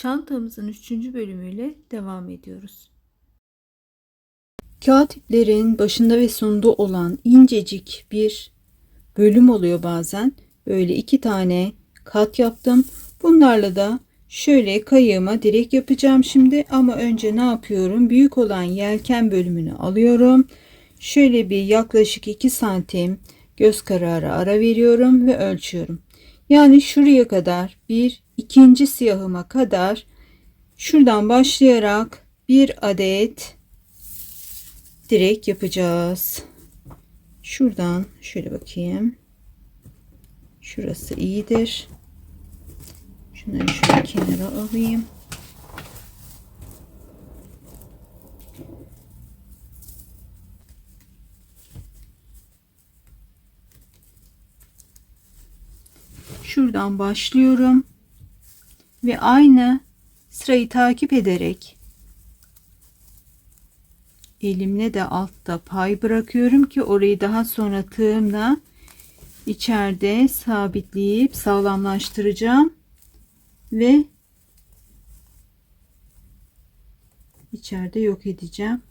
Çantamızın üçüncü bölümüyle devam ediyoruz. Kağıt iplerin başında ve sonunda olan incecik bir bölüm oluyor bazen. Böyle iki tane kat yaptım. Bunlarla da şöyle kayığıma direk yapacağım şimdi. Ama önce ne yapıyorum? Büyük olan yelken bölümünü alıyorum. Şöyle bir yaklaşık 2 santim göz kararı ara veriyorum ve ölçüyorum. Yani şuraya kadar bir ikinci siyahıma kadar şuradan başlayarak bir adet direk yapacağız. Şuradan şöyle bakayım. Şurası iyidir. Şunları şöyle kenara alayım. Şuradan başlıyorum ve aynı sırayı takip ederek elimle de altta pay bırakıyorum ki orayı daha sonra tığımla içeride sabitleyip sağlamlaştıracağım ve içeride yok edeceğim.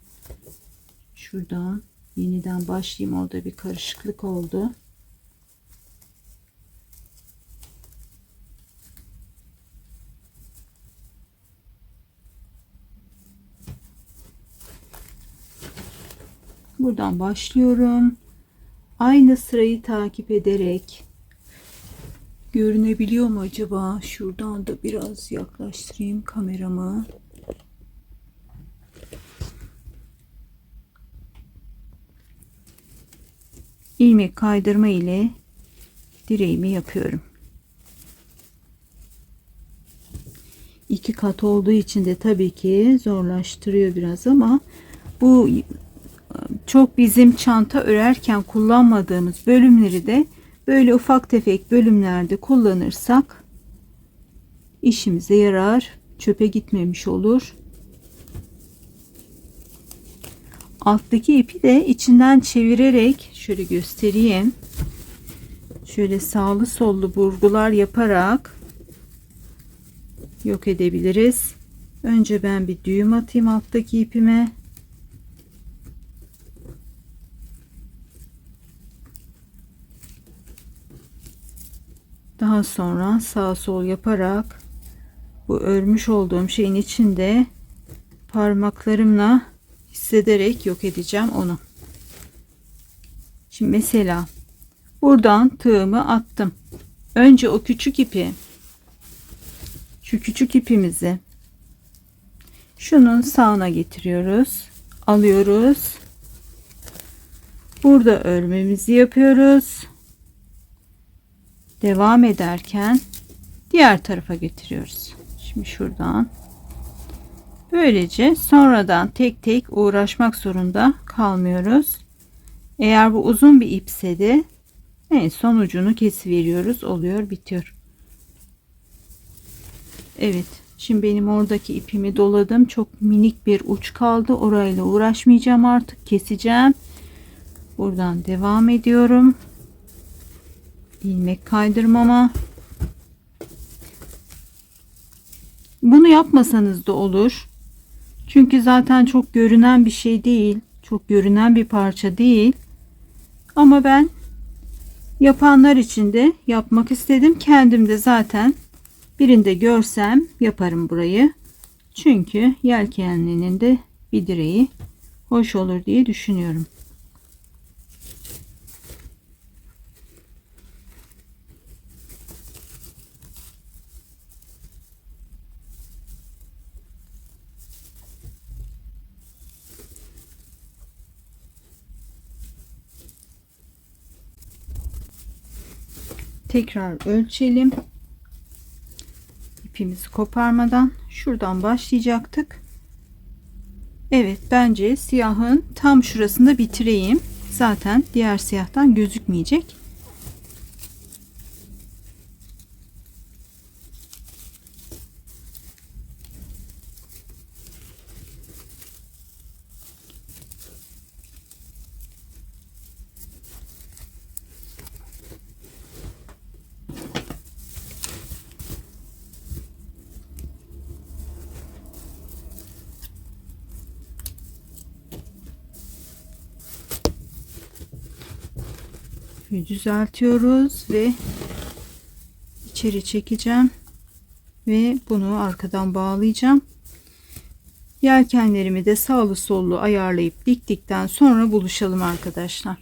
Şuradan yeniden başlayayım. Orada bir karışıklık oldu. Buradan başlıyorum. Aynı sırayı takip ederek görünebiliyor mu acaba? Şuradan da biraz yaklaştırayım kameramı. ilmek kaydırma ile direğimi yapıyorum. İki kat olduğu için de tabii ki zorlaştırıyor biraz ama bu çok bizim çanta örerken kullanmadığımız bölümleri de böyle ufak tefek bölümlerde kullanırsak işimize yarar. Çöpe gitmemiş olur. Alttaki ipi de içinden çevirerek şöyle göstereyim. Şöyle sağlı sollu burgular yaparak yok edebiliriz. Önce ben bir düğüm atayım alttaki ipime. Daha sonra sağ sol yaparak bu örmüş olduğum şeyin içinde parmaklarımla hissederek yok edeceğim onu. Şimdi mesela buradan tığımı attım. Önce o küçük ipi şu küçük ipimizi şunun sağına getiriyoruz. Alıyoruz. Burada örmemizi yapıyoruz devam ederken diğer tarafa getiriyoruz. Şimdi şuradan böylece sonradan tek tek uğraşmak zorunda kalmıyoruz. Eğer bu uzun bir ipse de en son ucunu kesiveriyoruz. Oluyor bitiyor. Evet. Şimdi benim oradaki ipimi doladım. Çok minik bir uç kaldı. Orayla uğraşmayacağım artık. Keseceğim. Buradan devam ediyorum ilmek kaydırmama. Bunu yapmasanız da olur. Çünkü zaten çok görünen bir şey değil. Çok görünen bir parça değil. Ama ben yapanlar için de yapmak istedim. Kendim de zaten birinde görsem yaparım burayı. Çünkü yelkenlinin de bir direği hoş olur diye düşünüyorum tekrar ölçelim. İpimizi koparmadan şuradan başlayacaktık. Evet bence siyahın tam şurasında bitireyim. Zaten diğer siyahtan gözükmeyecek Şöyle düzeltiyoruz ve içeri çekeceğim ve bunu arkadan bağlayacağım. Yelkenlerimi de sağlı sollu ayarlayıp diktikten sonra buluşalım arkadaşlar.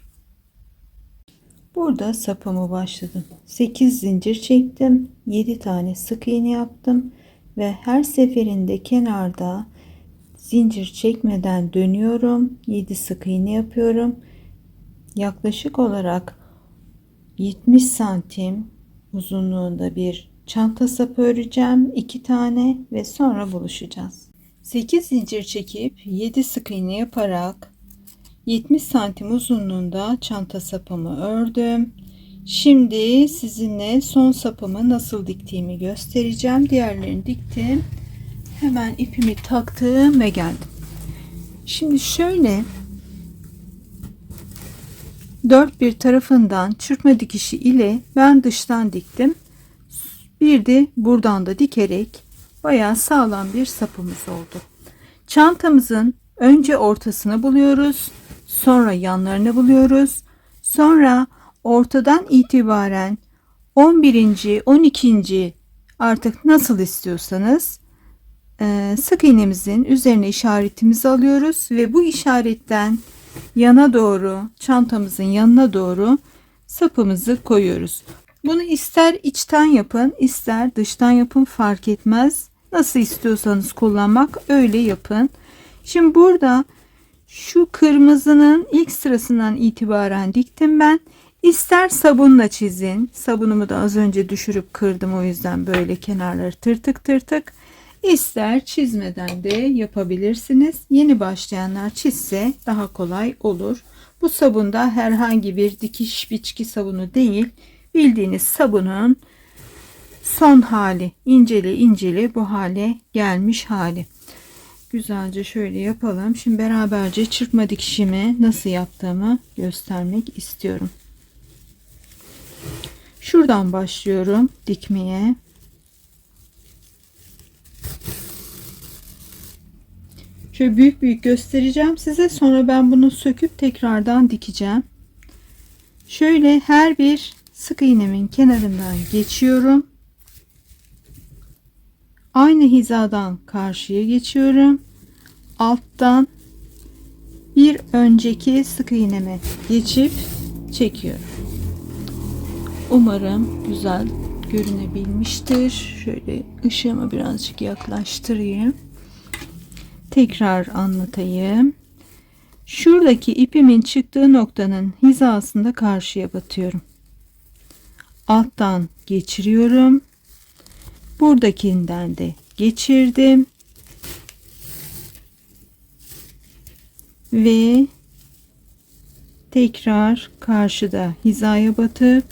Burada sapımı başladım. 8 zincir çektim. 7 tane sık iğne yaptım ve her seferinde kenarda zincir çekmeden dönüyorum. 7 sık iğne yapıyorum. Yaklaşık olarak 70 santim uzunluğunda bir çanta sapı öreceğim. 2 tane ve sonra buluşacağız. 8 zincir çekip 7 sık iğne yaparak 70 santim uzunluğunda çanta sapımı ördüm. Şimdi sizinle son sapımı nasıl diktiğimi göstereceğim. Diğerlerini diktim. Hemen ipimi taktım ve geldim. Şimdi şöyle dört bir tarafından çırpma dikişi ile ben dıştan diktim. Bir de buradan da dikerek bayağı sağlam bir sapımız oldu. Çantamızın önce ortasını buluyoruz. Sonra yanlarını buluyoruz. Sonra ortadan itibaren 11. 12. artık nasıl istiyorsanız sık iğnemizin üzerine işaretimizi alıyoruz ve bu işaretten yana doğru çantamızın yanına doğru sapımızı koyuyoruz. Bunu ister içten yapın ister dıştan yapın fark etmez. Nasıl istiyorsanız kullanmak öyle yapın. Şimdi burada şu kırmızının ilk sırasından itibaren diktim ben. İster sabunla çizin. Sabunumu da az önce düşürüp kırdım o yüzden böyle kenarları tırtık tırtık. İster çizmeden de yapabilirsiniz. Yeni başlayanlar çizse daha kolay olur. Bu sabunda herhangi bir dikiş biçki sabunu değil. Bildiğiniz sabunun son hali inceli inceli bu hale gelmiş hali. Güzelce şöyle yapalım. Şimdi beraberce çırpma dikişimi nasıl yaptığımı göstermek istiyorum. Şuradan başlıyorum dikmeye. Şöyle büyük büyük göstereceğim size. Sonra ben bunu söküp tekrardan dikeceğim. Şöyle her bir sık iğnemin kenarından geçiyorum. Aynı hizadan karşıya geçiyorum. Alttan bir önceki sık iğneme geçip çekiyorum. Umarım güzel görünebilmiştir. Şöyle ışığımı birazcık yaklaştırayım. Tekrar anlatayım. Şuradaki ipimin çıktığı noktanın hizasında karşıya batıyorum. Alttan geçiriyorum. Buradakinden de geçirdim. Ve tekrar karşıda hizaya batıp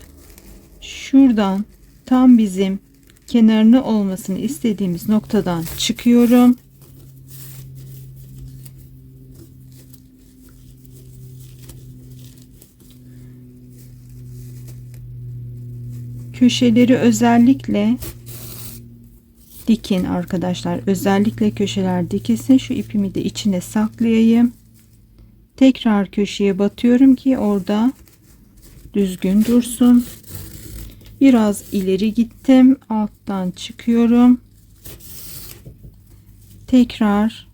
şuradan tam bizim kenarını olmasını istediğimiz noktadan çıkıyorum. Köşeleri özellikle dikin arkadaşlar. Özellikle köşeler dikilsin. Şu ipimi de içine saklayayım. Tekrar köşeye batıyorum ki orada düzgün dursun. Biraz ileri gittim. Alttan çıkıyorum. Tekrar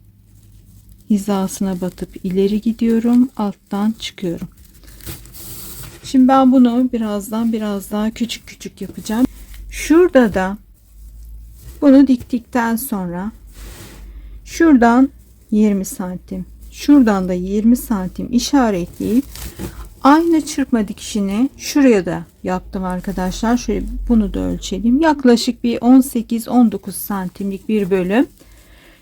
hizasına batıp ileri gidiyorum. Alttan çıkıyorum. Şimdi ben bunu birazdan biraz daha küçük küçük yapacağım. Şurada da bunu diktikten sonra şuradan 20 santim şuradan da 20 santim işaretleyip aynı çırpma dikişini şuraya da yaptım arkadaşlar. Şöyle bunu da ölçelim. Yaklaşık bir 18-19 santimlik bir bölüm.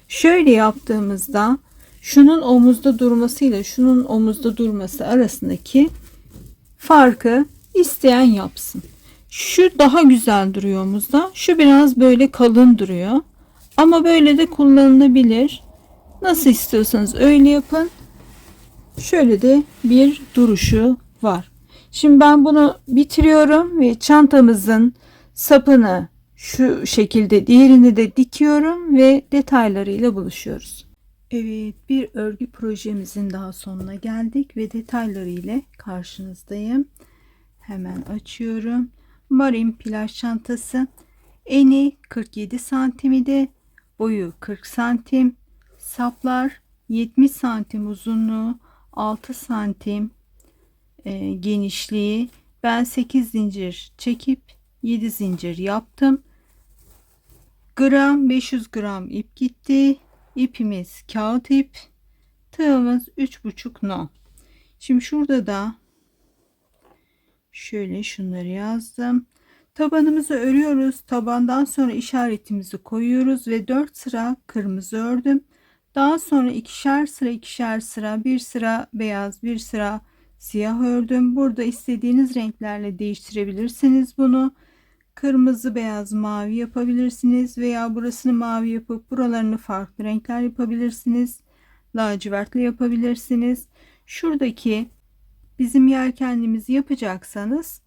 Şöyle yaptığımızda şunun omuzda durmasıyla şunun omuzda durması arasındaki farkı isteyen yapsın. Şu daha güzel duruyor omuzda. Şu biraz böyle kalın duruyor. Ama böyle de kullanılabilir. Nasıl istiyorsanız öyle yapın. Şöyle de bir duruşu var. Şimdi ben bunu bitiriyorum ve çantamızın sapını şu şekilde diğerini de dikiyorum ve detaylarıyla buluşuyoruz. Evet bir örgü projemizin daha sonuna geldik ve detayları ile karşınızdayım. hemen açıyorum. Marin plaj çantası. Eni 47 santim idi. Boyu 40 santim. Saplar 70 santim uzunluğu. 6 santim e, genişliği. Ben 8 zincir çekip 7 zincir yaptım. Gram 500 gram ip gitti. İpimiz kağıt ip. Tığımız 3,5 no. Şimdi şurada da şöyle şunları yazdım. Tabanımızı örüyoruz. Tabandan sonra işaretimizi koyuyoruz ve 4 sıra kırmızı ördüm. Daha sonra ikişer sıra ikişer sıra bir sıra beyaz bir sıra siyah ördüm. Burada istediğiniz renklerle değiştirebilirsiniz bunu. Kırmızı, beyaz, mavi yapabilirsiniz veya burasını mavi yapıp buralarını farklı renkler yapabilirsiniz. Lacivertli yapabilirsiniz. Şuradaki bizim yelkenliğimizi yapacaksanız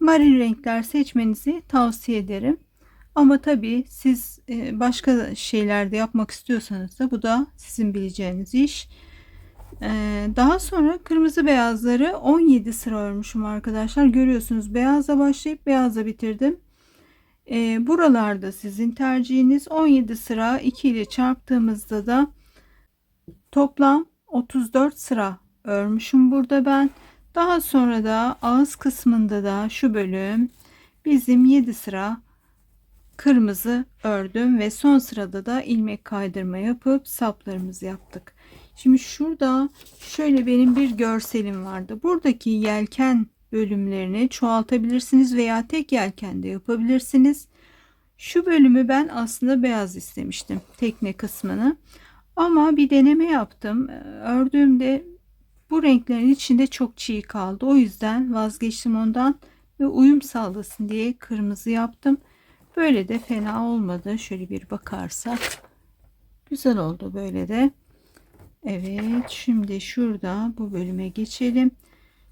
marin renkler seçmenizi tavsiye ederim. Ama tabii siz e, başka şeylerde yapmak istiyorsanız da bu da sizin bileceğiniz iş. E, Daha sonra kırmızı beyazları 17 sıra örmüşüm arkadaşlar. Görüyorsunuz beyazla başlayıp beyazla bitirdim. E, Buralarda sizin tercihiniz 17 sıra 2 ile çarptığımızda da toplam 34 sıra örmüşüm burada ben. Daha sonra da ağız kısmında da şu bölüm bizim 7 sıra kırmızı ördüm ve son sırada da ilmek kaydırma yapıp saplarımızı yaptık. Şimdi şurada şöyle benim bir görselim vardı. Buradaki yelken bölümlerini çoğaltabilirsiniz veya tek yelken de yapabilirsiniz. Şu bölümü ben aslında beyaz istemiştim. Tekne kısmını. Ama bir deneme yaptım. Ördüğümde bu renklerin içinde çok çiğ kaldı. O yüzden vazgeçtim ondan ve uyum sağlasın diye kırmızı yaptım. Böyle de fena olmadı. Şöyle bir bakarsak güzel oldu böyle de. Evet şimdi şurada bu bölüme geçelim.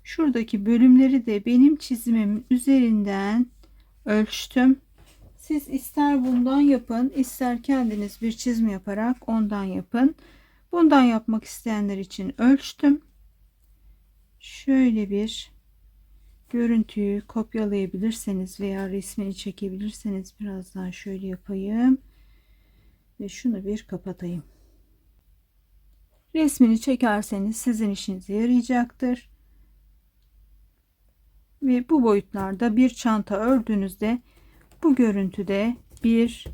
Şuradaki bölümleri de benim çizimimin üzerinden ölçtüm. Siz ister bundan yapın, ister kendiniz bir çizim yaparak ondan yapın. Bundan yapmak isteyenler için ölçtüm. Şöyle bir görüntüyü kopyalayabilirseniz veya resmini çekebilirseniz biraz daha şöyle yapayım. Ve şunu bir kapatayım. Resmini çekerseniz sizin işinize yarayacaktır. Ve bu boyutlarda bir çanta ördüğünüzde bu görüntüde bir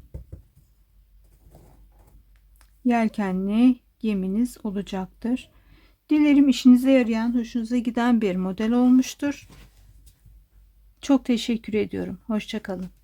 yelkenli geminiz olacaktır. Dilerim işinize yarayan, hoşunuza giden bir model olmuştur. Çok teşekkür ediyorum. Hoşçakalın.